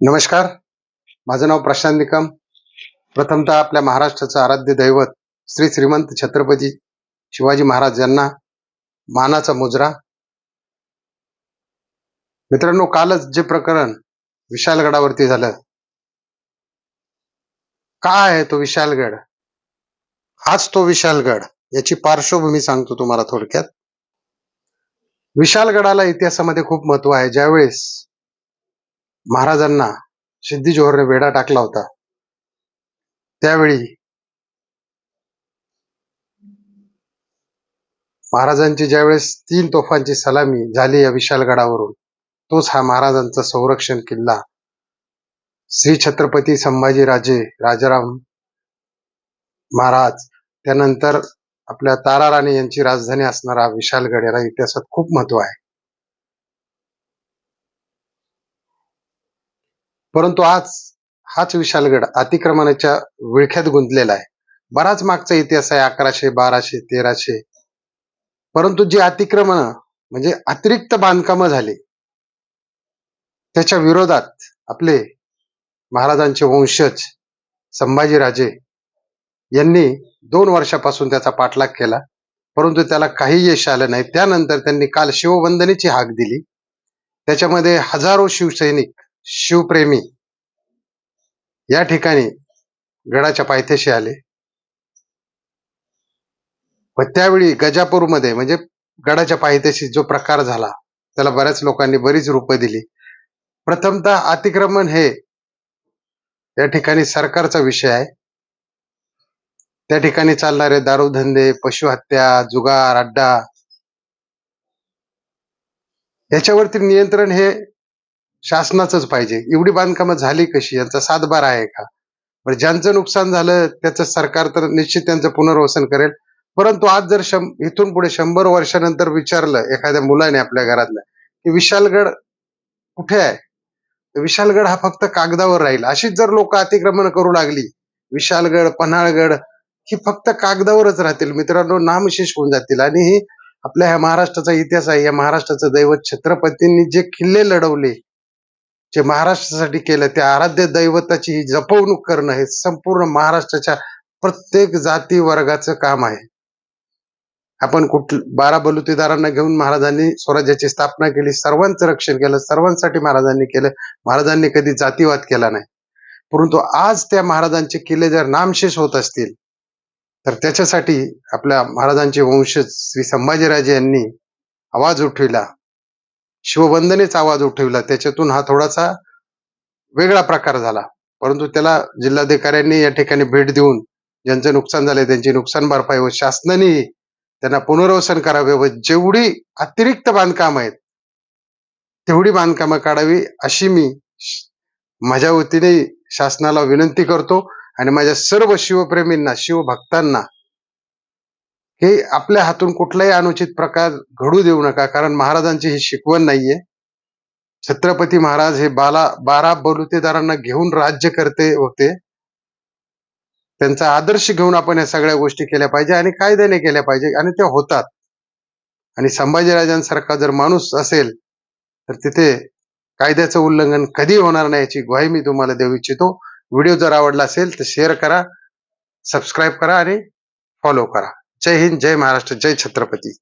नमस्कार. माझं नाव प्रशांत निकम. प्रथमतः आपल्या महाराष्ट्राचं आराध्य दैवत श्री श्रीमंत छत्रपती शिवाजी महाराज यांना मानाचा मुजरा. मित्रांनो कालच जे प्रकरण विशालगडावरती झालं. काय आहे तो विशालगड? हाच तो विशालगड याची पार्श्वभूमी सांगतो तुम्हाला थोडक्यात. विशालगडाला इतिहासामध्ये खूप महत्त्व आहे. ज्यावेळेस महाराजांना सिद्धी जोहरने वेढा टाकला होता. त्यावेळी महाराजांची ज्यावेळेस तीन तोफांची सलामी झाली या विशालगडावरून तोच हा महाराजांचा संरक्षण किल्ला. श्री छत्रपती संभाजीराजे राजाराम महाराज त्यानंतर आपल्या तारा राणी यांची राजधानी असणारा विशालगड याला इतिहासात खूप महत्त्व आहे. परंतु आज हाच विशालगड अतिक्रमणाच्या विळख्यात गुंतलेला आहे. बराच मागचा इतिहास आहे अकराशे बाराशे तेराशे. परंतु जी अतिक्रमण म्हणजे अतिरिक्त बांधकामं झाली त्याच्या विरोधात आपले महाराजांचे वंशज संभाजीराजे यांनी दोन वर्षापासून त्याचा पाठलाग केला. परंतु त्याला काही यश आलं नाही. त्यानंतर त्यांनी काल शिववंदनेची हाक दिली. त्याच्यामध्ये हजारो शिवसैनिक शिवप्रेमी. या ठिकाणी गडाच्या पायथ्याशी आले. व त्यावेळी गजापूरमध्ये म्हणजे गडाच्या पायथ्याशी जो प्रकार झाला त्याला बऱ्याच लोकांनी बरीच रूपं दिली. प्रथमतः अतिक्रमण हे या ठिकाणी सरकारचा विषय आहे. त्या ठिकाणी चालणारे दारूधंदे पशुहत्या जुगार अड्डा याच्यावरती नियंत्रण हे शासनाचंच पाहिजे. एवढी बांधकामं झाली कशी? यांचा सातबार आहे का? बरं ज्यांचं नुकसान झालं त्याचं सरकार तर निश्चित त्यांचं पुनर्वसन करेल. परंतु आज जर शं इथून पुढे शंभर वर्षानंतर विचारलं एखाद्या मुलाने आपल्या घरातलं की विशालगड कुठे आहे? विशालगड हा फक्त कागदावर राहील. अशीच जर लोक अतिक्रमण करू लागली विशालगड पन्हाळगड ही फक्त कागदावरच राहतील. मित्रांनो नामशेष होऊन जातील. आणि ही आपल्या ह्या महाराष्ट्राचा इतिहास आहे. या महाराष्ट्राचं दैवत छत्रपतींनी जे किल्ले लढवले जे महाराष्ट्रासाठी केलं त्या आराध्य दैवताची ही जपवणूक करणं हे संपूर्ण महाराष्ट्राच्या प्रत्येक जाती वर्गाचं काम आहे. आपण कुठ बारा बलुतेदारांना घेऊन महाराजांनी स्वराज्याची स्थापना केली सर्वांचं रक्षण केलं सर्वांसाठी महाराजांनी केलं महाराजांनी कधी जातीवाद केला नाही. परंतु आज त्या महाराजांचे किल्ले जर नामशेष होत असतील तर त्याच्यासाठी आपल्या महाराजांचे वंशज श्री संभाजीराजे यांनी आवाज उठविला शिवबंधनेचा आवाज उठविला. त्याच्यातून हा थोडासा वेगळा प्रकार झाला. परंतु त्याला जिल्हाधिकाऱ्यांनी या ठिकाणी भेट देऊन ज्यांचं नुकसान झाले त्यांची नुकसान भरपाई व शासनाने त्यांना पुनर्वसन करावे व जेवढी अतिरिक्त बांधकाम आहेत तेवढी बांधकामं काढावी अशी मी माझ्या वतीने शासनाला विनंती करतो आणि माझ्या सर्व शिवप्रेमींना शिवभक्तांना हे आपल्या हातून कुठलाही अनुचित प्रकार घडू देऊ नका कारण महाराजांची ही शिकवण नाहीये. छत्रपती महाराज हे बाला बारा बलुतेदारांना घेऊन राज्य करते होते. त्यांचा आदर्श घेऊन आपण या सगळ्या गोष्टी केल्या पाहिजे आणि कायद्याने केल्या पाहिजे आणि त्या होतात. आणि संभाजीराजांसारखा जर माणूस असेल तर तिथे कायद्याचं उल्लंघन कधी होणार नाही याची ग्वाही मी तुम्हाला देऊ इच्छितो. व्हिडिओ जर आवडला असेल तर शेअर करा सबस्क्राईब करा आणि फॉलो करा. जय हिंद जय महाराष्ट्र जय छत्रपती.